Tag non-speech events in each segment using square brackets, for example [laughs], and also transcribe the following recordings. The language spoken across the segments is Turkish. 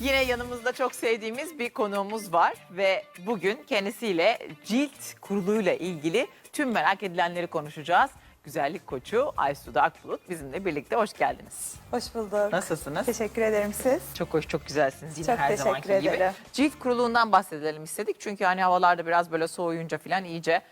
Yine yanımızda çok sevdiğimiz bir konuğumuz var ve bugün kendisiyle cilt kuruluğuyla ilgili tüm merak edilenleri konuşacağız. Güzellik koçu Aysuda Akbulut bizimle birlikte hoş geldiniz. Hoş bulduk. Nasılsınız? Teşekkür ederim siz. Çok hoş, çok güzelsiniz yine Çok her zamanki gibi. ederim. Cilt kuruluğundan bahsedelim istedik. Çünkü hani havalarda biraz böyle soğuyunca falan iyice.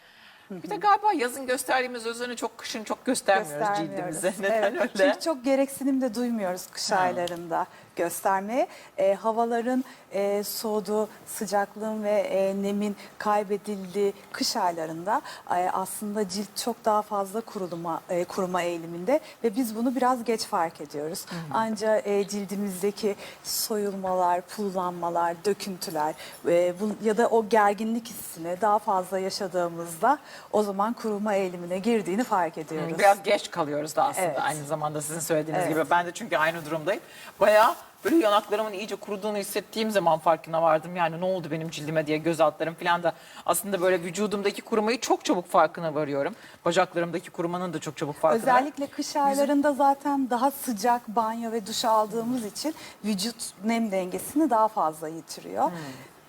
Bir de galiba yazın gösterdiğimiz özeni çok kışın çok göstermiyoruz, Göstermiyoruz. cildimize. [laughs] Neden Evet, öyle? Çünkü çok gereksinim de duymuyoruz kış Ha. aylarında göstermeye. Ee, havaların e, soğuduğu, sıcaklığın ve e, nemin kaybedildiği kış aylarında e, aslında cilt çok daha fazla kuruluma, e, kuruma eğiliminde ve biz bunu biraz geç fark ediyoruz. Ancak e, cildimizdeki soyulmalar, pullanmalar, döküntüler e, bu, ya da o gerginlik hissini daha fazla yaşadığımızda o zaman kuruma eğilimine girdiğini fark ediyoruz. Biraz geç kalıyoruz da aslında Evet. aynı zamanda sizin söylediğiniz Evet. gibi. Ben de çünkü aynı durumdayım. Bayağı böyle yanaklarımın iyice kuruduğunu hissettiğim zaman farkına vardım. Yani ne oldu benim cildime diye göz altlarım falan da aslında böyle vücudumdaki kurumayı çok çabuk farkına varıyorum. Bacaklarımdaki kurumanın da çok çabuk farkına. Özellikle kış aylarında zaten daha sıcak banyo ve duş aldığımız için vücut nem dengesini daha fazla yitiriyor. Hmm.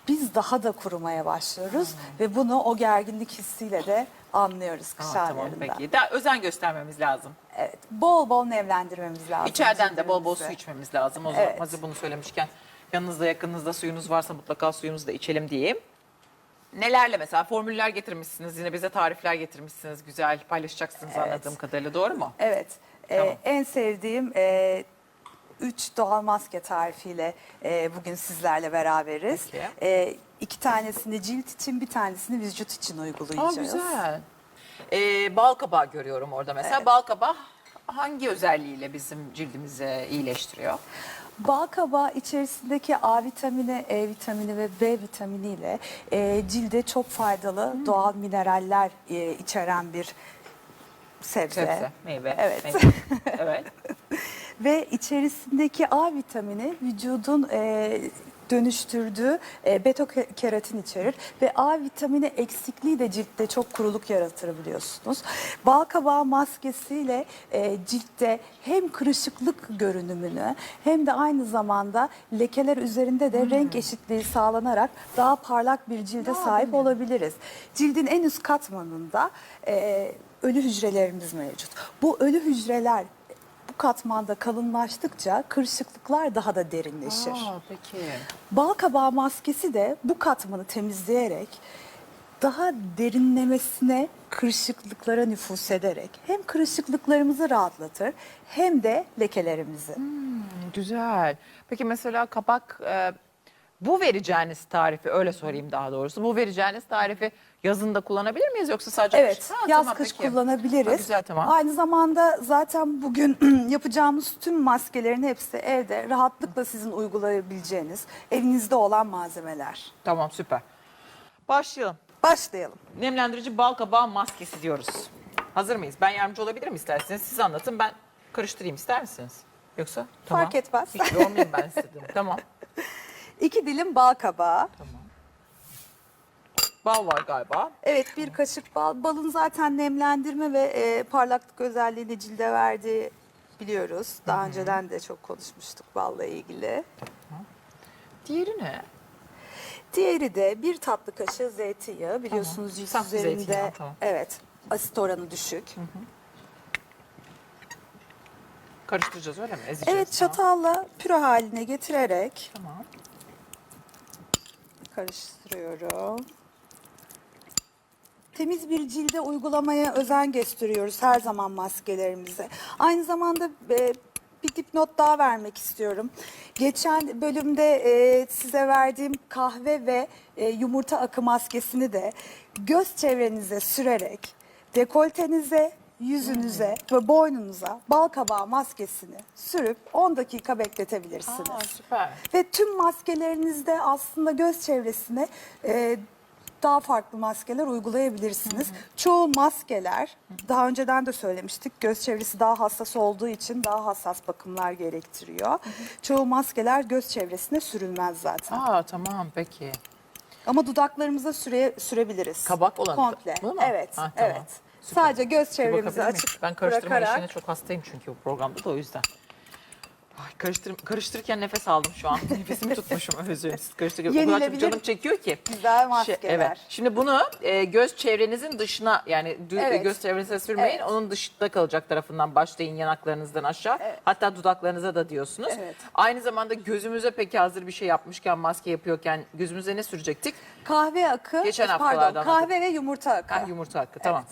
Biz daha da kurumaya başlıyoruz ve bunu o gerginlik hissiyle de anlıyoruz kış tamam aylarında. peki. Daha özen göstermemiz lazım. Evet, bol bol nemlendirmemiz lazım. İçeriden de bol bol su içmemiz lazım. O zaman Evet. hazır bunu söylemişken yanınızda yakınınızda suyunuz varsa mutlaka suyunuzu da içelim diyeyim. Nelerle mesela formüller getirmişsiniz yine bize tarifler getirmişsiniz güzel paylaşacaksınız anladığım kadarıyla doğru mu? Evet. e, Tamam. en sevdiğim e, üç doğal maske tarifiyle e, bugün sizlerle beraberiz. Peki. E, iki tanesini cilt için, bir tanesini vücut için Aa, uygulayacağız. güzel. Ee, bal kabağı görüyorum orada mesela. Evet. Bal kabağı hangi özelliğiyle bizim cildimizi iyileştiriyor? Bal kabağı içerisindeki A vitamini, E vitamini ve B vitamini ile e, cilde çok faydalı Hmm. doğal mineraller e, içeren bir sebze. Sebze, meyve. Evet. meyve. [laughs] evet. Ve içerisindeki A vitamini vücudun e, dönüştürdüğü e, beta keratin içerir ve A vitamini eksikliği de ciltte çok kuruluk yaratır biliyorsunuz. Bal kabağı maskesiyle e, ciltte hem kırışıklık görünümünü hem de aynı zamanda lekeler üzerinde de renk eşitliği sağlanarak daha parlak bir cilde sahip olabiliriz. Cildin en üst katmanında e, ölü hücrelerimiz mevcut. Bu ölü hücreler katmanda kalınlaştıkça kırışıklıklar daha da derinleşir. Aa, peki. Bal kabağı maskesi de bu katmanı temizleyerek daha derinlemesine kırışıklıklara nüfus ederek hem kırışıklıklarımızı rahatlatır hem de lekelerimizi. Güzel. Peki mesela kabak e, bu vereceğiniz tarifi öyle sorayım daha doğrusu. Bu vereceğiniz tarifi yazında kullanabilir miyiz yoksa sadece Evet, kış? Ha, yaz tamam, kış peki. kullanabiliriz. Ha, güzel tamam. Aynı zamanda zaten bugün [clears throat] yapacağımız tüm maskelerin hepsi evde rahatlıkla sizin uygulayabileceğiniz evinizde olan malzemeler. Tamam süper. Başlayalım. Başlayalım. Nemlendirici bal kabağı maskesi diyoruz. Hazır mıyız? Ben yardımcı olabilirim isterseniz. Siz anlatın ben karıştırayım ister misiniz? Yoksa? Fark etmez. Hiç yormayayım ben istedim. [laughs] tamam. İki dilim bal kabağı. Bal var galiba. Evet bir kaşık bal. Balın zaten nemlendirme ve e, parlaklık özelliğini cilde verdiği biliyoruz. Daha önceden de çok konuşmuştuk balla ilgili. Diğeri ne? Diğeri de bir tatlı kaşığı zeytinyağı. Biliyorsunuz cilt Saf bir üzerinde zeytinyağı, tamam. evet asit oranı düşük. Karıştıracağız öyle mi? Ezeceğiz. Evet Tamam. çatalla püre haline getirerek Tamam. Karıştırıyorum. Temiz bir cilde uygulamaya özen gösteriyoruz her zaman maskelerimizi. Aynı zamanda e, bir dipnot daha vermek istiyorum. Geçen bölümde e, size verdiğim kahve ve e, yumurta akı maskesini de göz çevrenize sürerek dekoltenize, yüzünüze ve boynunuza bal kabağı maskesini sürüp 10 dakika bekletebilirsiniz. Aa, süper. Ve tüm maskelerinizde aslında göz çevresine e, daha farklı maskeler uygulayabilirsiniz. Çoğu maskeler daha önceden de söylemiştik göz çevresi daha hassas olduğu için daha hassas bakımlar gerektiriyor. Çoğu maskeler göz çevresine sürülmez zaten. Aa tamam peki. Ama dudaklarımıza süre, sürebiliriz. Kabak olan Komple. bu mu? Evet. Ha, tamam. Evet. Süper. Sadece göz çevremizi açık Ben karıştırma bırakarak işine çok hastayım çünkü bu programda da o yüzden. Ay, karıştır, karıştırırken nefes aldım şu an. [laughs] Nefesimi tutmuşum özür dilerim. Siz karıştırırken o kadar çok Yenilebilir canım çekiyor ki. Güzel maskeler. Şey, evet. Şimdi bunu e, göz çevrenizin dışına yani dü- Evet. göz çevresine sürmeyin. Evet. Onun dışında kalacak tarafından başlayın yanaklarınızdan aşağı. Evet. Hatta dudaklarınıza da diyorsunuz. Evet. Aynı zamanda gözümüze peki hazır bir şey yapmışken maske yapıyorken gözümüze ne sürecektik? Kahve akı, Geçen pardon haftalardan kahve ve yumurta akı. Ha, yumurta hakkı tamam.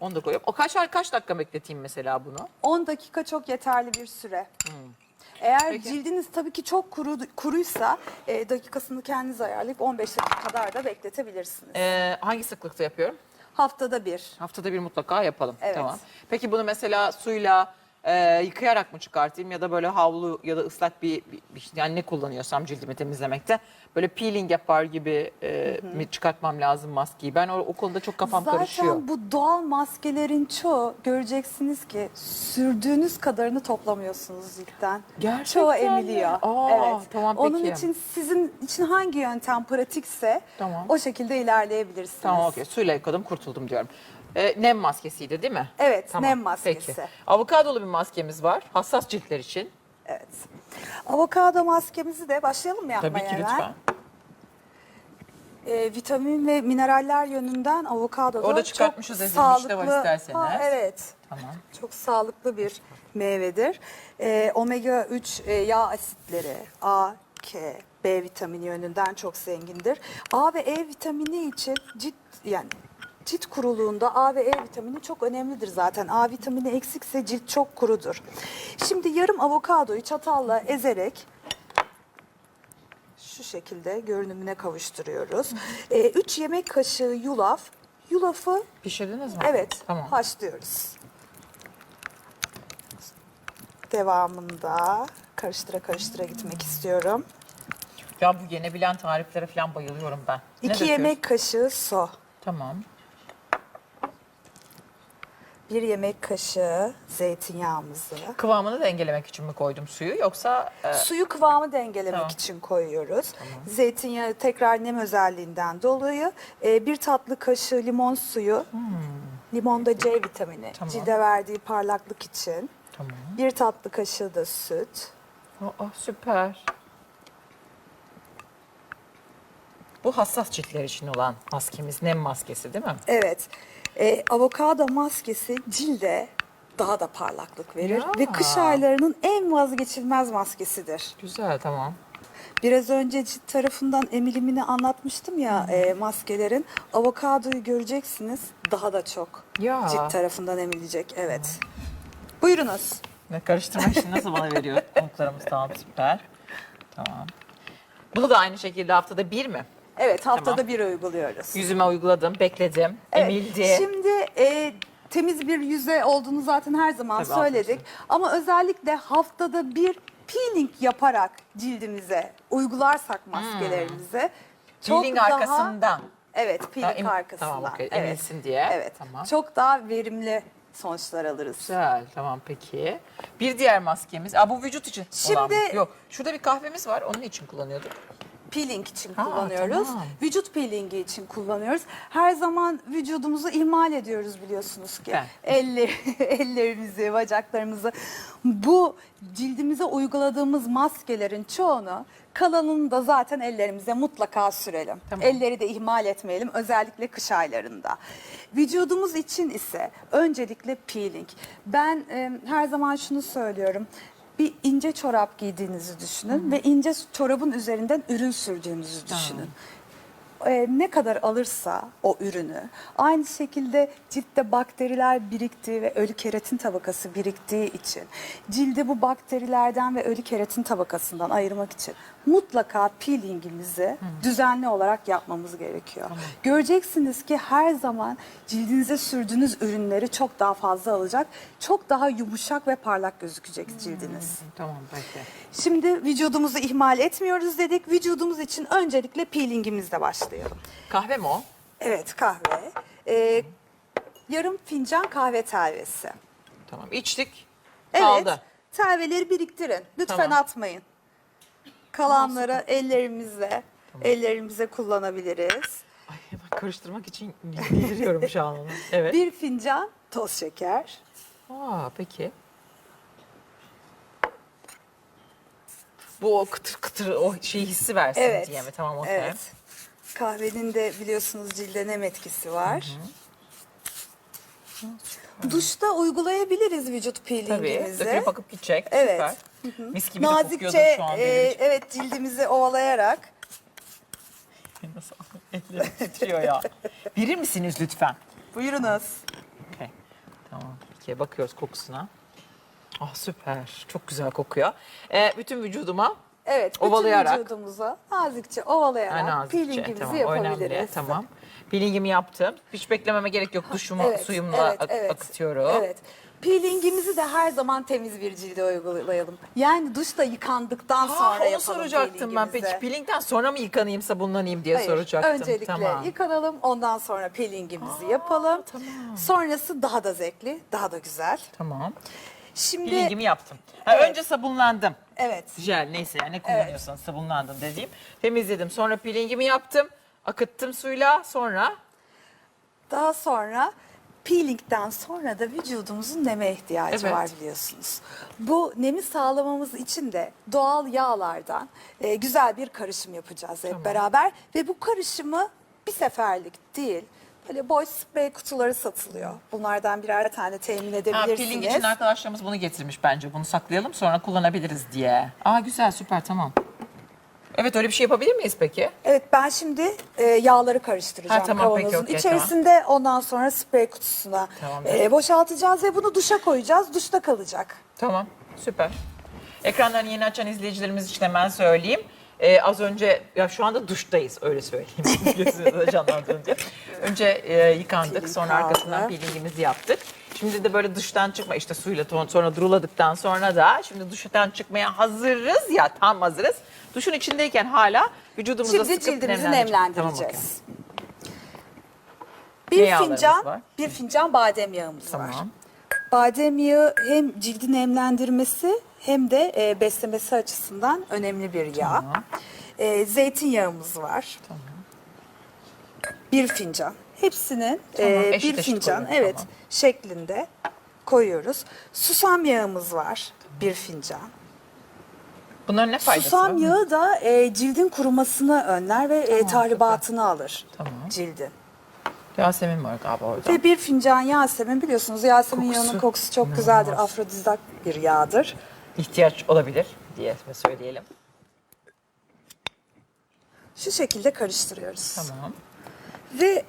Onu da koyuyorum. O kaç kaç dakika bekleteyim mesela bunu? 10 dakika çok yeterli bir süre. Eğer Hmm. Peki. cildiniz tabii ki çok kuru, kuruysa e, dakikasını kendiniz ayarlayıp 15 dakika kadar da bekletebilirsiniz. Ee, hangi sıklıkta yapıyorum? Haftada bir. Haftada bir mutlaka yapalım. Evet. Tamam. Peki bunu mesela suyla e, yıkayarak mı çıkartayım ya da böyle havlu ya da ıslak bir, bir, bir- yani ne kullanıyorsam cildimi temizlemekte böyle peeling yapar gibi e, mi çıkartmam lazım maskeyi? Ben o, o konuda çok kafam Zaten karışıyor. bu doğal maskelerin çoğu göreceksiniz ki sürdüğünüz kadarını toplamıyorsunuz ciltten. Gerçekten Çoğu mi? emiliyor. Aa, evet. tamam, Onun peki. için sizin için hangi yöntem pratikse Tamam. o şekilde ilerleyebilirsiniz. Tamam okey suyla yıkadım kurtuldum diyorum. E, nem maskesiydi değil mi? Evet, nem maskesi. Peki. Avokadolu bir maskemiz var. Hassas ciltler için. Evet. Avokado maskemizi de başlayalım mı yapmaya Tabii ki hemen? lütfen. Ee, vitamin ve mineraller yönünden avokado da çok çıkartmışız, ezilmiş sağlıklı. de var isterseniz. Ha, evet. Tamam. Çok sağlıklı bir meyvedir. Ee, omega 3 e, yağ asitleri A, K, B vitamini yönünden çok zengindir. A ve E vitamini için cilt yani cilt kuruluğunda A ve E vitamini çok önemlidir zaten. A vitamini eksikse cilt çok kurudur. Şimdi yarım avokadoyu çatalla ezerek şu şekilde görünümüne kavuşturuyoruz. 3 yemek kaşığı yulaf. Yulafı Pişirdiniz mi? Evet, Tamam. haşlıyoruz. Devamında karıştıra karıştıra gitmek istiyorum. Ya bu yenebilen tariflere falan bayılıyorum ben. Ne 2 döküyoruz? yemek kaşığı su. Tamam. 1 yemek kaşığı zeytinyağımızı. Kıvamını dengelemek için mi koydum suyu yoksa e, Suyu kıvamı dengelemek Tamam. için koyuyoruz. Zeytinyağı tekrar nem özelliğinden dolayı e, bir tatlı kaşığı limon suyu. Limonda C vitamini Hmm. Tamam. cilde verdiği parlaklık için. tamam. Bir tatlı kaşığı da süt. Aa, süper. Bu hassas ciltler için olan maskemiz nem maskesi değil mi? Evet. E, avokado maskesi cilde daha da parlaklık verir Ya. ve kış aylarının en vazgeçilmez maskesidir. Güzel tamam. Biraz önce cilt tarafından emilimini anlatmıştım ya e, maskelerin. Avokadoyu göreceksiniz daha da çok Ya. cilt tarafından emilecek. Evet. Buyurunuz. Ne karıştırma işini nasıl bana veriyor [laughs] konuklarımız tamam süper. Tamam. Bunu da aynı şekilde haftada bir mi? Evet haftada Tamam. bir uyguluyoruz. Yüzüme uyguladım, bekledim, Evet, emildi. Şimdi e, temiz bir yüze olduğunu zaten her zaman Tabii, söyledik. Ama özellikle haftada bir peeling yaparak cildimize uygularsak maskelerimize çok Hmm. Peeling daha arkasından. Evet, peeling em- arkasından. tamam, okey, evet. emilsin diye. Evet. Tamam. Çok daha verimli sonuçlar alırız. Güzel tamam peki. Bir diğer maskemiz. Aa, bu vücut için olan Şimdi- mı? Yok. Şurada bir kahvemiz var. Onun için kullanıyorduk. Peeling için Ha, kullanıyoruz. tamam. Vücut peelingi için kullanıyoruz. Her zaman vücudumuzu ihmal ediyoruz biliyorsunuz ki. Evet. Eller, [laughs] ellerimizi, bacaklarımızı. Bu cildimize uyguladığımız maskelerin çoğunu kalanını da zaten ellerimize mutlaka sürelim. Tamam. Elleri de ihmal etmeyelim özellikle kış aylarında. Vücudumuz için ise öncelikle peeling. Ben e, her zaman şunu söylüyorum. Bir ince çorap giydiğinizi düşünün ve ince çorabın üzerinden ürün sürdüğünüzü düşünün. Ee, ne kadar alırsa o ürünü aynı şekilde ciltte bakteriler biriktiği ve ölü keratin tabakası biriktiği için cildi bu bakterilerden ve ölü keratin tabakasından ayırmak için mutlaka peelingimizi düzenli olarak yapmamız gerekiyor. Göreceksiniz ki her zaman cildinize sürdüğünüz ürünleri çok daha fazla alacak, çok daha yumuşak ve parlak gözükecek cildiniz. Tamam peki. Şimdi vücudumuzu ihmal etmiyoruz dedik. Vücudumuz için öncelikle peelingimizle başlayalım. Kahve mi o? Evet kahve. Ee, yarım fincan kahve telvesi. Tamam. İçtik. Evet. Kaldı. Telveleri biriktirin. Lütfen Tamam. atmayın. Kalanları ellerimizle ellerimize kullanabiliriz. Ay hemen karıştırmak için deliriyorum şu an onu. Evet. Bir fincan toz şeker. Aa peki. Bu o kıtır kıtır o şeyi hissi versin Evet. diye mi? Tamam okey. Evet. Kahvenin de biliyorsunuz cilde nem etkisi var. Duşta uygulayabiliriz vücut Tabii. peelingimizi. Dökülüp akıp gidecek. Evet. Süper. Mis gibi de kokuyordur Nazikçe şu an e, benim için. evet cildimizi ovalayarak [laughs] Nasıl ellerim titriyor ya. Verir misiniz lütfen? buyurunuz. Okey. Tamam. Peki bakıyoruz kokusuna. Ah süper. Çok güzel kokuyor. Ee, bütün vücuduma Evet, bütün Ovalayarak. vücudumuzu nazikçe ovalayarak nazikçe. peelingimizi Tamam, yapabiliriz. önemli. Tamam. Peelingimi yaptım. Hiç beklememe gerek yok. Duşumu Evet, suyumla evet, ak- evet. akıtıyorum. Evet. Peelingimizi de her zaman temiz bir cilde uygulayalım. Yani duşta yıkandıktan Ha, sonra onu yapalım soracaktım ben. Peki peelingden sonra mı yıkanayım, sabunlanayım diye Hayır, soracaktım. Öncelikle tamam. yıkanalım, ondan sonra peelingimizi yapalım. tamam. Sonrası daha da zevkli, daha da güzel. Tamam. Şimdi Peelingimi yaptım. Ha, Evet. Önce sabunlandım. evet, Jel neyse yani ne kullanıyorsanız sabunlandım dediğim. Temizledim. Sonra peelingimi yaptım. Akıttım suyla. Sonra daha sonra peelingden sonra da vücudumuzun neme ihtiyacı Evet. var biliyorsunuz. Bu nemi sağlamamız için de doğal yağlardan e, güzel bir karışım yapacağız hep beraber ve bu karışımı bir seferlik değil. Böyle boş sprey kutuları satılıyor. Bunlardan birer tane temin ha, edebilirsiniz. peeling için arkadaşlarımız bunu getirmiş bence. Bunu saklayalım sonra kullanabiliriz diye. Aa güzel süper tamam. Evet öyle bir şey yapabilir miyiz peki? Evet ben şimdi e, yağları karıştıracağım Ha, tamam, peki, kavanozun okey, içerisinde. Ondan sonra sprey kutusuna Tamamdır. e, boşaltacağız ve bunu duşa koyacağız. Duşta kalacak. Tamam süper. Ekranlarını yeni açan izleyicilerimiz için hemen söyleyeyim. Ee, az önce ya şu anda duştayız öyle söyleyeyim. [laughs] Gözünüzde canlandırınca. Önce e, yıkandık sonra arkasından peelingimizi yaptık. Şimdi de böyle duştan çıkma işte suyla ton- sonra duruladıktan sonra da şimdi duştan çıkmaya hazırız ya tam hazırız. Duşun içindeyken hala vücudumuza Şimdi sıkıp cildimizi nemlendireceğiz. Tamam. Ne bir yağlarımız fincan, var? bir fincan badem yağımız var. Tamam. Badem yağı hem cildi nemlendirmesi hem de e, beslemesi açısından önemli bir yağ. Tamam. E, zeytinyağımız var. Bir fincan. Hepsinin Tamam, e, bir fincan evet tamam. şeklinde koyuyoruz. Susam yağımız var. Bir fincan. Bunların ne faydası Susam var? yağı da e, cildin kurumasını önler ve e, tahribatını alır Tamam. cildin. Yasemin var galiba orada. Ve bir fincan Yasemin biliyorsunuz Yasemin Kokusu yağının kokusu çok inanılmaz. güzeldir. Afrodizyak bir yağdır. İhtiyaç olabilir diye söyleyelim. Şu şekilde karıştırıyoruz. Tamam. Ve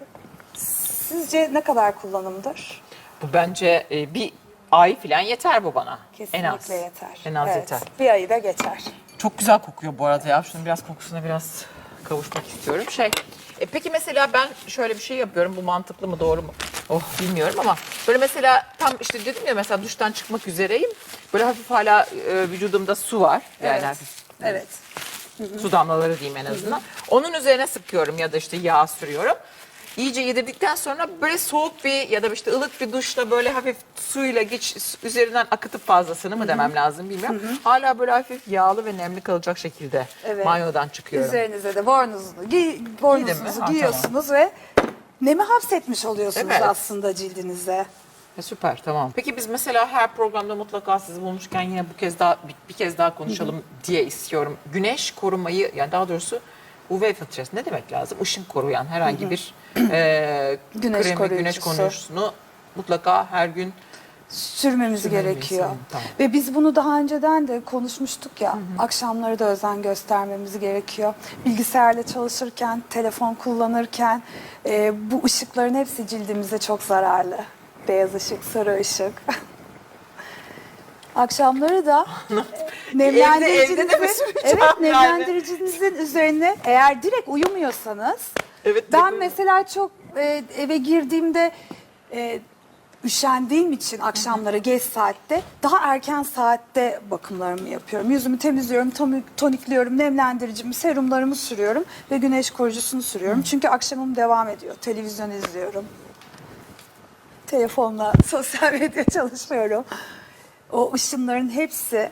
sizce ne kadar kullanımdır? Bu bence e, bir ay falan yeter bu bana. Kesinlikle en az. yeter. En az Evet, yeter. Bir ayı da geçer. Çok güzel kokuyor bu arada ya. Şunun biraz kokusuna biraz kavuşmak istiyorum. Şey, e, peki mesela ben şöyle bir şey yapıyorum. Bu mantıklı mı doğru mu? Oh bilmiyorum ama böyle mesela tam işte dedim ya mesela duştan çıkmak üzereyim. Böyle hafif hala e, vücudumda su var. Yani Evet. hafif Evet. su damlaları diyeyim en azından. Onun üzerine sıkıyorum ya da işte yağ sürüyorum. İyice yedirdikten sonra böyle soğuk bir ya da işte ılık bir duşla böyle hafif suyla geç üzerinden akıtıp fazlasını mı demem lazım bilmiyorum. Hala böyle hafif yağlı ve nemli kalacak şekilde Evet. banyodan çıkıyorum. Üzerinize de bornozunu, giy, bornozunuzu Ha, giyiyorsunuz ve nemi hapsetmiş oluyorsunuz Evet. aslında cildinize. E, süper tamam. Peki biz mesela her programda mutlaka sizi bulmuşken yine bu kez daha bir, bir kez daha konuşalım diye istiyorum. Güneş korumayı yani daha doğrusu UV filtresi ne demek lazım? Işın koruyan herhangi bir e, [clears throat] Güneş kremi, güneş koruyucusu. koruyucusunu mutlaka her gün Sürmemiz Sürmemiz, gerekiyor. tamam. Ve biz bunu daha önceden de konuşmuştuk ya. Akşamları da özen göstermemiz gerekiyor. Bilgisayarla çalışırken, telefon kullanırken e, bu ışıkların hepsi cildimize çok zararlı. Beyaz ışık, sarı ışık. [laughs] Akşamları da [laughs] nemlendiricinizin, evde de mi süreceğim evet, yani? nemlendiricinizin üzerine eğer direkt uyumuyorsanız Evet, ben mesela çok e, eve girdiğimde e, üşendiğim için akşamları geç saatte daha erken saatte bakımlarımı yapıyorum. Yüzümü temizliyorum, toni- tonikliyorum, nemlendiricimi, serumlarımı sürüyorum ve güneş koruyucusunu sürüyorum. Çünkü akşamım devam ediyor. Televizyon izliyorum. Telefonla [laughs] sosyal medya çalışıyorum. O ışınların hepsi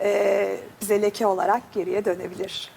e, bize leke olarak geriye dönebilir.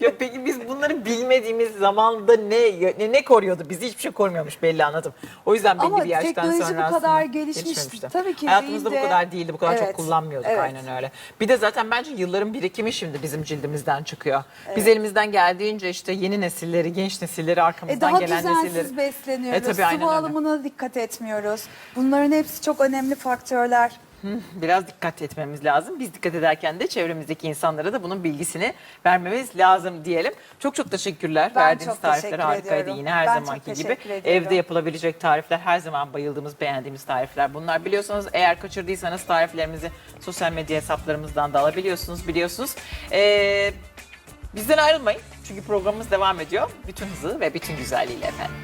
Ya peki biz bunları bilmediğimiz zamanda ne ne, ne koruyordu bizi hiçbir şey korumuyormuş belli anladım. O yüzden belli Ama bir yaştan teknoloji sonra bu aslında kadar gelişmiş, gelişmemişti. tabii ki Hayatımızda değil bu de- kadar değildi bu kadar çok Evet, kullanmıyorduk evet. aynen öyle. Bir de zaten bence yılların birikimi şimdi bizim cildimizden çıkıyor. Biz elimizden geldiğince işte yeni nesilleri, genç nesilleri E arkamızdan daha gelen düzensiz nesilleri. besleniyoruz. E, tabii, aynen Sıvı öyle. alımına dikkat etmiyoruz. Bunların hepsi çok önemli faktörler. [laughs] Biraz dikkat etmemiz lazım. Biz dikkat ederken de çevremizdeki insanlara da bunun bilgisini vermemiz lazım diyelim. Çok çok teşekkürler. Ben Verdiğiniz çok tarifler teşekkür harikaydı ediyorum. yine her Ben çok zamanki gibi. teşekkür ediyorum. Evde yapılabilecek tarifler her zaman bayıldığımız, beğendiğimiz tarifler. Bunlar biliyorsunuz eğer kaçırdıysanız tariflerimizi sosyal medya hesaplarımızdan da alabiliyorsunuz biliyorsunuz. Ee, bizden ayrılmayın çünkü programımız devam ediyor. Bütün hızı ve bütün güzelliğiyle efendim.